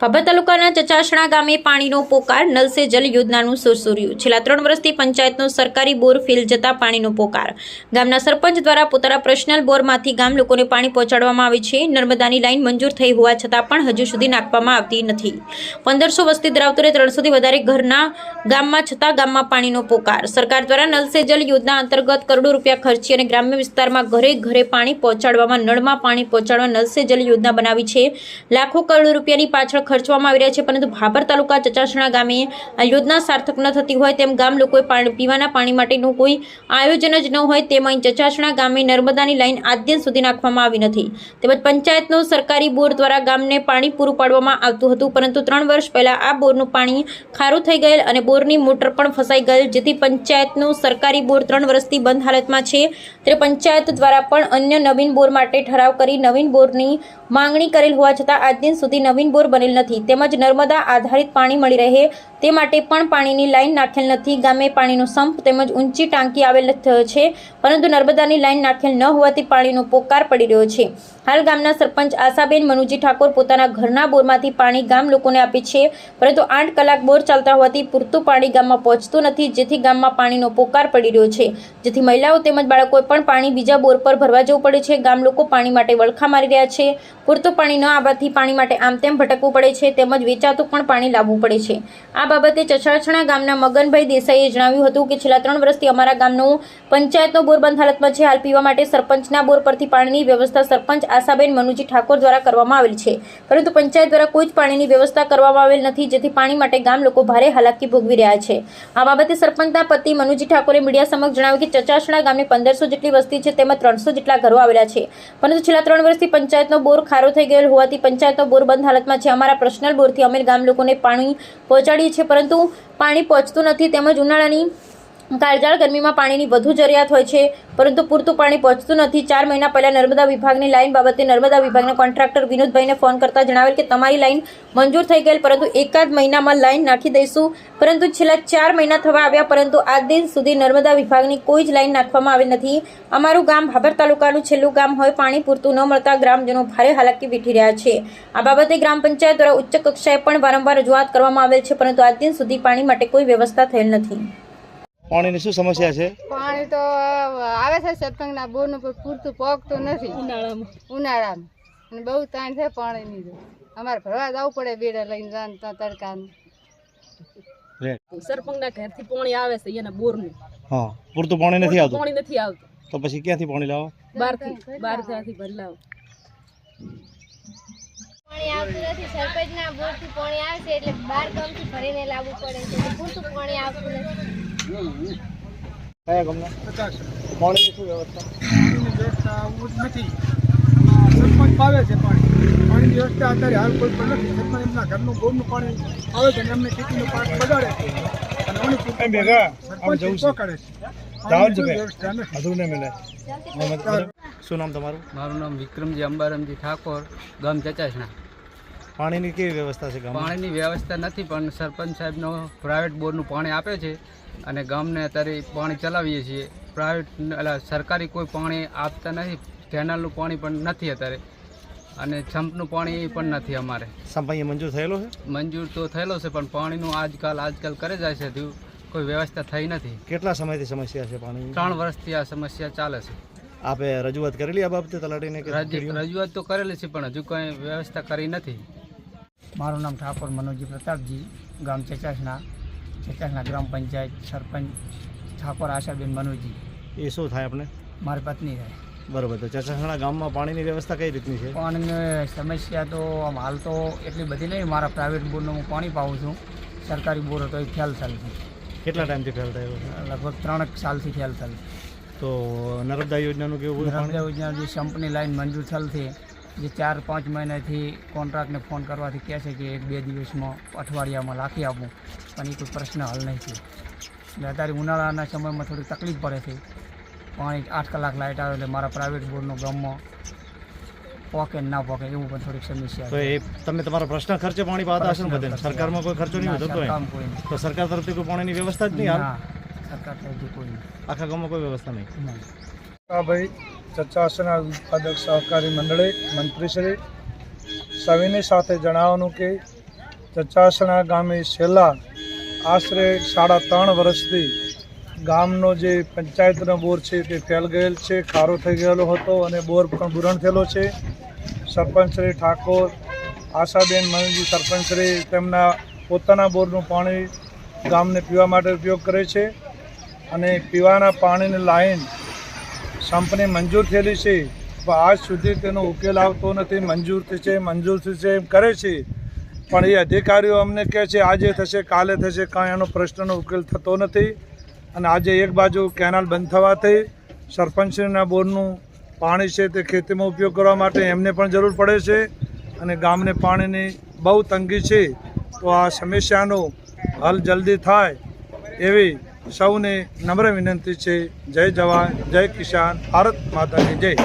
ભાભર તાલુકાના ચચાસણા ગામે પાણીનો પોકાર નલ સે જલ યોજનાનું સુરસુર્યું. છેલ્લા ત્રણ વર્ષથી પંચાયતનો સરકારી બોર ફેલ જતા પાણીનો પોકાર. ગામના સરપંચ દ્વારા પોતાના પર્સનલ બોરમાંથી ગામ લોકોને પાણી પહોંચાડવામાં આવે છે. નર્મદાની લાઇન મંજૂર થઈ હોવા છતાં પણ હજુ સુધી નાખવામાં આવતી નથી. પંદરસો વસ્તી ધરાવતો ત્રણસોથી વધારે ઘરના ગામમાં છતાં ગામમાં પાણીનો પોકાર. સરકાર દ્વારા નલ સે જલ યોજના અંતર્ગત કરોડો રૂપિયા ખર્ચી અને ગ્રામ્ય વિસ્તારમાં ઘરે ઘરે પાણી પહોંચાડવામાં નળમાં પાણી પહોંચાડવા નલ સે જલ યોજના બનાવી છે. લાખો કરોડો રૂપિયાની પાછળ ખર્ચવામાં આવી રહ્યા છે, પરંતુ ભાભર તાલુકા ચચાસણા ગામે આ યોજના સાર્થક ન થતી હોય તેમ ગામ લોકોએ પીવાના પાણી માટેનું કોઈ આયોજન જ ન હોય તેમ અહીં ચચાસણા ગામે નર્મદાની લાઈન આદ્ય સુધી નાખવામાં આવી નથી. તેમજ પંચાયતનો સરકારી બોર દ્વારા ગામને પાણી પૂરું પાડવામાં આવતું હતું, પરંતુ ત્રણ વર્ષ પહેલાં આ બોરનું પાણી ખારું થઈ ગયેલ અને બોરની મોટર પણ ફસાઈ ગયેલ, જેથી પંચાયતનો સરકારી બોર ત્રણ વર્ષથી બંધ હાલતમાં છે. ત્યારે પંચાયત દ્વારા પણ અન્ય નવીન બોર માટે ઠરાવ કરી નવીન બોરની માંગણી કરેલ હોવા છતાં આજ સુધી નવીન બોર બનેલ નથી. તેમજ નર્મદા આધારિત પાણી મળી રહે તે માટે પણ પાણીની લાઈન નાખેલ નથી. ગામે પાણીનો સંપ તેમજ ઊંચી ટાંકી આવેલ છે, પરંતુ નર્મદાની લાઈન નાખેલ ન હોવાથી પાણીનો પોકાર પડી રહ્યો છે. હાલ ગામના સરપંચ આશાબેન મનુજી ઠાકોર પોતાના ઘરના બોરમાંથી પાણી ગામ લોકોને આપે છે, પરંતુ આઠ કલાક બોર ચાલતા હોવાથી પૂરતું પાણી ગામમાં પહોંચતું નથી, જેથી ગામમાં પાણીનો પોકાર પડી રહ્યો છે. જેથી મહિલાઓ તેમજ બાળકોએ પણ પાણી બીજા બોર પર ભરવા જવું પડે છે. ગામ લોકો પાણી માટે વળખા મારી રહ્યા છે. પૂરતું પાણી ન આવવાથી પાણી માટે આમ તેમ ભટકવું પડે છે તેમજ વેચાતું પણ પાણી લાવવું પડે છે. આ બાબતે ચછાછણા ગામના મગનભાઈ દેસાઈએ જણાવ્યું હતું કે છેલ્લા ત્રણ વર્ષથી અમારા ગામનું પંચાયતનો બોર બંધ હાલતમાં છે. હાલ પીવા માટે સરપંચના બોર પરથી પાણીની વ્યવસ્થા સરપંચ આશાબેન મનુજી ઠાકોર દ્વારા કરવામાં આવેલ છે. પરંતુ પંચાયત દ્વારા કોઈ જ પાણીની વ્યવસ્થા કરવામાં આવેલ નથી, જેથી પાણી માટે ગામ લોકો ભારે હાલાકી ભોગવી રહ્યા છે. આ બાબતે સરપંચના પતિ મનુજી ઠાકોરે મીડિયા સમક્ષ જણાવ્યું કે ચચાસણા ગામની પંદરસો જેટલી વસ્તી છે તેમાં ત્રણસો જેટલા ઘરો આવેલા છે. પરંતુ છેલ્લા ત્રણ વર્ષથી પંચાયતનો બોર ખારો થઈ ગયેલ હોવાથી પંચાયતનો બોર બંધ હાલતમાં છે. અમારા પર્સનલ બોરથી અમે ગામ લોકોને પાણી પહોંચાડીએ છીએ પરંતુ પાણી પહોંચતું નથી તેમજ ઉનાળાની કાળજાળ ગરમીમાં પાણીની વધુ જરૂરિયાત હોય છે, પરંતુ પૂરતું પાણી પહોંચતું નથી. ચાર મહિના પહેલા નર્મદા વિભાગની લાઇન બાબતે નર્મદા વિભાગના કોન્ટ્રાક્ટર વિનોદભાઈને ફોન કરતા જણાવેલ કે, તમારી લાઇન મંજૂર થઈ ગયેલ, પરંતુ એકાદ મહિનામાં લાઇન નાખી દઈશું. પરંતુ છેલ્લા ચાર મહિના થવા આવ્યા, પરંતુ આજ દિન સુધી નર્મદા વિભાગની કોઈ જ લાઇન નાખવામાં આવી નથી. અમારું ગામ ભાભર તાલુકાનું છેલ્લું ગામ હોય, પાણી પૂરતું ન મળતા ગ્રામજનો ભારે હાલાકી વેઠી રહ્યા છે. આ બાબતે ગ્રામ પંચાયત દ્વારા ઉચ્ચ કક્ષાએ પણ વારંવાર રજૂઆત કરવામાં આવેલ છે, પરંતુ આજ દિન સુધી પાણી માટે કોઈ વ્યવસ્થા થયેલ નથી. પાણીની શું સમસ્યા છે? પાણી તો આવે છે સત્સંગના બોરનું પણ પૂરતું પોગતું નથી. ઉનાળામાં. ઉનાળામાં. અને બહુ તાણ છે પાણીની તો. અમારે ભરવા જવું પડે બેડા લઈને જાન ત્યાં તડકાનું. સરપંચના ઘરથી પાણી આવે છે એના બોરનું. હા પૂરતું પાણી નથી આવતું? પાણી નથી આવતું. તો પછી ક્યાંથી પાણી લાવો? બહારથી બહારથી બદલાવ પાણી આવતું નથી સરપંચના બોરથી પાણી આવે છે એટલે બાર ગામથી ભરીને લાવવું પડે છે. પૂરતું પાણી આવતું નથી. કયા ગામના? પાણીની શું વ્યવસ્થા? નથી સરપંચ પાવે છે પાણી. પાણીની વ્યવસ્થા અત્યારે હાલ કોઈ પણ નથી. સરપંચ એમના ઘરનું બોરનું પાણી આવે છે એમને ખેતીનું પાક બગાડે છે. અને ઓની ભેગા સરપંચ પકડે પાણીની. વ્યવસ્થા શું નામ તમારું? મારું નામ વિક્રમજી અંબારામજી ઠાકોર ગામ ચચાસણા. પાણીની કેવી વ્યવસ્થા છે પાણીની વ્યવસ્થા નથી પણ સરપંચ સાહેબનો પ્રાઇવેટ બોરનું પાણી આપે છે અને ગામને અત્યારે પાણી ચલાવીએ છીએ. પ્રાઇવેટ એટલે સરકારી કોઈ પાણી આપતા નથી કેનાલનું પાણી પણ નથી અત્યારે. અને છંપનું પાણી પણ નથી અમારે. સંપાઈએ મંજૂર થયેલો છે? મંજૂર તો થયેલો છે પણ પાણીનું આજકાલ આજકાલ કરે જાય છે હજુ કોઈ વ્યવસ્થા થઈ નથી. કેટલા સમયથી સમસ્યા છે પાણી ત્રણ વર્ષથી આ સમસ્યા ચાલે છે. આપે રજૂઆત કરેલી આ બાબતે તલાટીને રજૂઆત તો કરેલી છે પણ હજુ કંઈ વ્યવસ્થા કરી નથી. મારું નામ ઠાકોર મનોજી પ્રતાપજી ગામ ચચાસણા ચચાસણા ગ્રામ પંચાયત સરપંચ ઠાકોર આશાબેન મનોજી. એ શું થાય આપણે મારી પત્ની છે બરોબર તો ચચાસણા ગામમાં પાણીની વ્યવસ્થા કઈ રીતની છે? પાણીની સમસ્યા તો આમ હાલ તો એટલી બધી નહીં મારા પ્રાઇવેટ બોરનું હું પાણી પાઉં છું. સરકારી બોર હતો એ ફેલ થયેલ છે. કેટલા ટાઈમથી ફેલ થયેલો લગભગ ત્રણેક સાલથી ફેલ થયેલ તો નર્મદા યોજનાનું કેવું નર્મદા યોજના જે સંપની લાઈન મંજૂર થયેલ છે જે ચાર પાંચ મહિનાથી કોન્ટ્રાક્ટને ફોન કરવાથી કહે છે કે એક બે દિવસમાં અઠવાડિયામાં લાખી આપું. પણ એ કોઈ પ્રશ્ન હલ નહીં છે એટલે અત્યારે ઉનાળાના સમયમાં થોડી તકલીફ પડે છે. પાણી આઠ કલાક લાઇટ આવે એટલે મારા પ્રાઇવેટ બોર્ડનો ગામમાં પોકે ને પોકે એવું પણ થોડીક સમસ્યા તો છે. એ તમે તમારો પ્રશ્ન ખર્ચે પાણી પાતા હશે ને બધે સરકારમાં કોઈ ખર્ચો નહીં થતો હોય કોઈ નહીં. તો સરકાર તરફથી કોઈ પાણીની વ્યવસ્થા જ નહીં ના સરકાર તરફથી કોઈ નહીં. આખા ગામમાં કોઈ વ્યવસ્થા નહીં? હા ભાઈ. ચચાસના ઉત્પાદક સહકારી મંડળે મંત્રીશ્રી સવિની સાથે જણાવવાનું કે ચર્ચાસણા ગામે છેલ્લા આશરે સાડા ત્રણ વર્ષથી ગામનો જે પંચાયતનો બોર છે તે ફેલ ગયેલ છે, ખારો થઈ ગયેલો હતો અને બોર પણ બુરણ થયેલો છે. સરપંચ શ્રી ઠાકોર, આશાબેન મનજી સરપંચશ્રી તેમના પોતાના બોરનું પાણી ગામને પીવા માટે ઉપયોગ કરે છે અને પીવાના પાણીની લાઈન સંપને મંજૂર થયેલી છે, પણ આજ સુધી તેનો ઉકેલ આવતો નથી. મંજૂર છે મંજૂર છે એમ કરે છે. પણ એ અધિકારીઓ અમને કહે છે, આજે થશે, કાલે થશે. કાંઈ એનો પ્રશ્નનો ઉકેલ થતો નથી. અને આજે એક બાજુ કેનાલ બંધ થવાથી સરપંચના બોરનું પાણી છે તે ખેતીમાં ઉપયોગ કરવા માટે એમને પણ જરૂર પડે છે. અને ગામને પાણીની બહુ તંગી છે. તો આ સમસ્યાનો હલ જલ્દી થાય એવી સૌને નમ્ર વિનંતી છે. જય જવાન જય કિસાન ભારત માતાની જય.